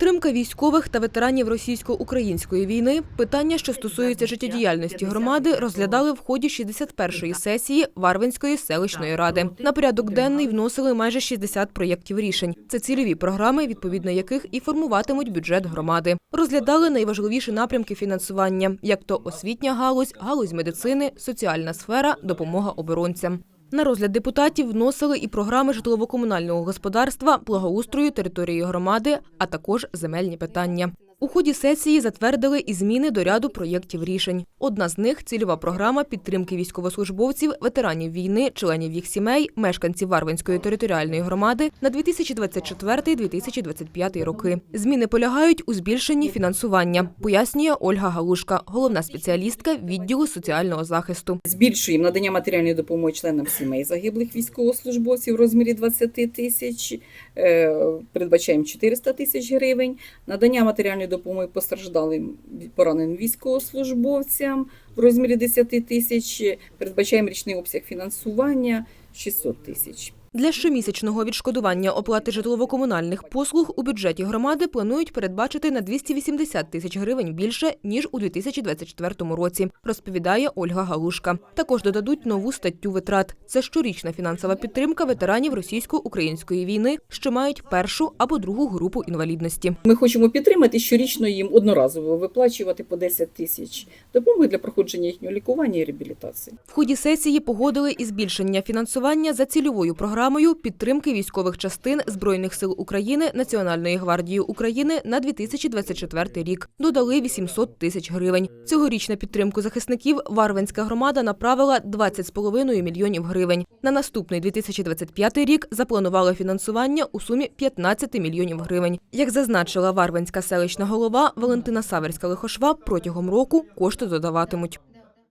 Підтримка військових та ветеранів російсько-української війни питання, що стосуються життєдіяльності громади, розглядали в ході 61-ї сесії Варвинської селищної ради. На порядок денний вносили майже 60 проєктів рішень. Це цільові програми, відповідно яких і формуватимуть бюджет громади. Розглядали найважливіші напрямки фінансування, як то освітня галузь, галузь медицини, соціальна сфера, допомога оборонцям. На розгляд депутатів вносили і програми житлово-комунального господарства, благоустрою території громади, а також земельні питання. У ході сесії затвердили і зміни до ряду проєктів рішень. Одна з них цільова програма підтримки військовослужбовців, ветеранів війни, членів їх сімей, мешканців Варвинської територіальної громади на 2024-2025 роки. Зміни полягають у збільшенні фінансування, пояснює Ольга Галушка, головна спеціалістка відділу соціального захисту. Збільшуємо надання матеріальної допомоги членам сімей загиблих військовослужбовців в розмірі 20 тисяч, е, передбачаємо 400 тисяч гривень. Надання матеріальної допомоги постраждалим пораненим військовослужбовцям в розмірі 10 тисяч, передбачаємо річний обсяг фінансування 600 тисяч. Для щомісячного відшкодування оплати житлово-комунальних послуг у бюджеті громади планують передбачити на 280 тисяч гривень більше ніж у 2024 році, розповідає Ольга Галушка. Також додадуть нову статтю витрат. Це щорічна фінансова підтримка ветеранів російсько-української війни, що мають першу або другу групу інвалідності. Ми хочемо підтримати щорічно їм одноразово виплачувати по 10 тисяч допомоги для проходження їхнього лікування і реабілітації. В ході сесії погодили і збільшення фінансування за цільовою програмою підтримки військових частин Збройних сил України Національної гвардії України на 2024 рік. Додали 800 тисяч гривень. Цьогоріч на підтримку захисників Варвинська громада направила 20,5 мільйонів гривень. На наступний 2025 рік запланували фінансування у сумі 15 мільйонів гривень. Як зазначила Варвинська селищна голова Валентина Саверська-Лихошва, протягом року кошти додаватимуть.